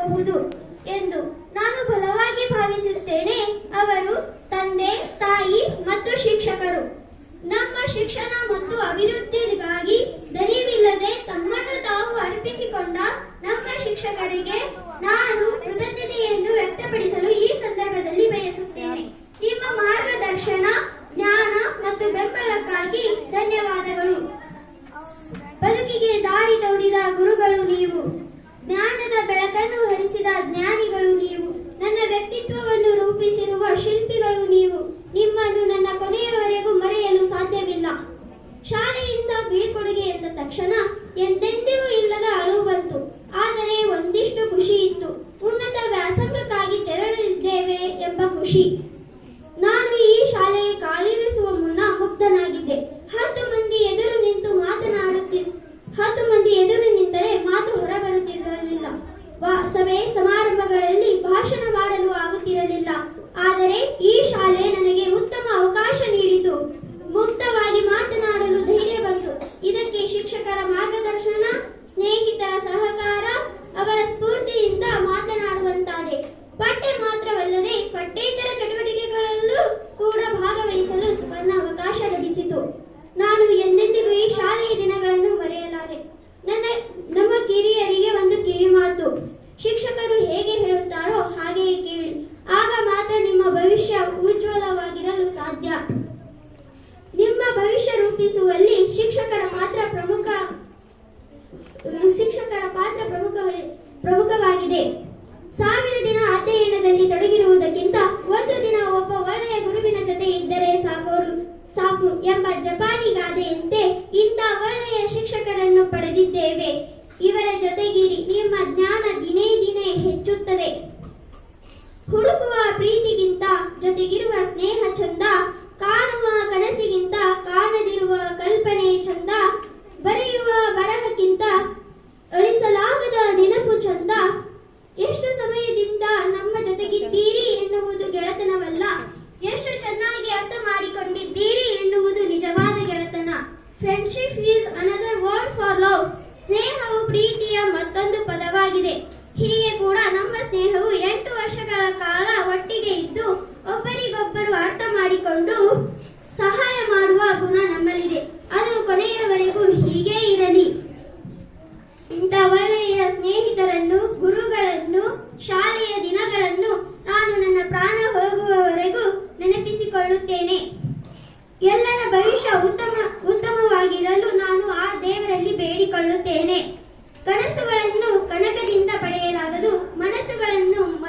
ಮಾಡಬಹುದು ಎಂದು ನಾನು ಬಲವಾಗಿ ಭಾವಿಸುತ್ತೇನೆ. ಅವರು ತಂದೆ, ತಾಯಿ ಮತ್ತು ಶಿಕ್ಷಕರು. ನಮ್ಮ ಶಿಕ್ಷಣ ಮತ್ತು ಅಭಿವೃದ್ಧಿಗಾಗಿ ದಣಿವಿಲ್ಲದೆ ತಮ್ಮನ್ನು ತಾವು ಅರ್ಪಿಸಿಕೊಂಡ ನಮ್ಮ ಶಿಕ್ಷಕರಿಗೆ ನಾನು ಕೃತಜ್ಞತೆಯನ್ನು ವ್ಯಕ್ತಪಡಿಸಲು ಈ ಸಂದರ್ಭದಲ್ಲಿ ಬಯಸುತ್ತೇನೆ. ನಿಮ್ಮ ಮಾರ್ಗದರ್ಶನ, ಜ್ಞಾನ ಮತ್ತು ಬೆಂಬಲಕ್ಕಾಗಿ ಧನ್ಯವಾದಗಳು. ಬದುಕಿಗೆ ದಾರಿ ತೋರಿದ ಗುರುಗಳು ನೀವು. ಜ್ಞಾನಿಗಳು ನೀವು. ನನ್ನ ವ್ಯಕ್ತಿತ್ವವನ್ನು ರೂಪಿಸಿರುವ ಶಿಲ್ಪಿಗಳು ನೀವು. ನಿಮ್ಮನ್ನು ನನ್ನ ಕೊನೆಯವರೆಗೂ ಮರೆಯಲು ಸಾಧ್ಯವಿಲ್ಲ. ಶಾಲೆಯಿಂದ ಬೀಳ್ಕೊಡುಗೆ ಎಂದ ತಕ್ಷಣ ಎಂದೆಂದಿಗೂ ಇಲ್ಲದ ಅಳು ಬಂತು. ಆದರೆ ಒಂದಿಷ್ಟು ಖುಷಿ ಇತ್ತು. ಸಭೆ ಸಮಾರಂಭಗಳಲ್ಲಿ ಭಾಷಣ ಮಾಡಲು ಆಗುತ್ತಿರಲಿಲ್ಲ. ಆದರೆ ಈ ಶಾಲೆ ಭವಿಷ್ಯ ರೂಪಿಸುವಲ್ಲಿ ಶಿಕ್ಷಕರ ಮಾತ್ರ ಪ್ರಮುಖ ಶಿಕ್ಷಕರ ಪಾತ್ರ ಪ್ರಮುಖ ಪ್ರಮುಖವಾಗಿದೆ. ಸಾವಿರ ದಿನ ಅಧ್ಯಯನದಲ್ಲಿ ತೊಡಗಿರುವುದಕ್ಕಿಂತ ಒಂದು ದಿನ ಒಬ್ಬ ಒಳ್ಳೆಯ ಗುರುವಿನ ಜೊತೆ ಇದ್ದರೆ ಸಾಕೋರು, ಸಾಕು ಎಂಬ ಜಪಾನಿ ಗಾದೆಯಂತೆ ಇಂಥ ಒಳ್ಳೆಯ ಶಿಕ್ಷಕರನ್ನು ಪಡೆದಿದ್ದೇವೆ. ಇವರ ಜೊತೆಗಿರಿ ನಿಮ್ಮ ಜ್ಞಾನ ದಿನೇ ದಿನೇ ಹೆಚ್ಚುತ್ತದೆ. ಹುಡುಕುವ ಪ್ರೀತಿಗಿಂತ ಆಗಿದೆ ಹೀಗೆ ಕೂಡ ನಮ್ಮ ಸ್ನೇಹವು ಎಂಟು ವರ್ಷಗಳ ಕಾಲ ಒಟ್ಟಿಗೆ ಇದ್ದು ಒಬ್ಬರಿಗೊಬ್ಬರು ಅರ್ಥ ಮಾಡಿಕೊಂಡು ಸಹಾಯ ಮಾಡುವ ಗುಣ ನಮ್ಮಲ್ಲಿದೆ. ಅದು ಕೊನೆಯವರೆಗೂ ಹೀಗೆ ಇರಲಿ. ಇಂಥ ಒಳ್ಳೆಯ ಸ್ನೇಹಿತರನ್ನು, ಗುರುಗಳನ್ನು, ಶಾಲೆಯ ದಿನಗಳನ್ನು ನಾನು ನನ್ನ ಪ್ರಾಣ ಹೋಗುವವರೆಗೂ ನೆನಪಿಸಿಕೊಳ್ಳುತ್ತೇನೆ. ಎಲ್ಲರ ಭವಿಷ್ಯ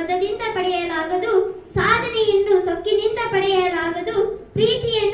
ಮದದಿಂದ ಪಡೆಯಲಾಗದು ಸಾಧನೆಯನ್ನು ಸೊಕ್ಕಿನಿಂದ ಪಡೆಯಲಾಗದು ಪ್ರೀತಿಯನ್ನು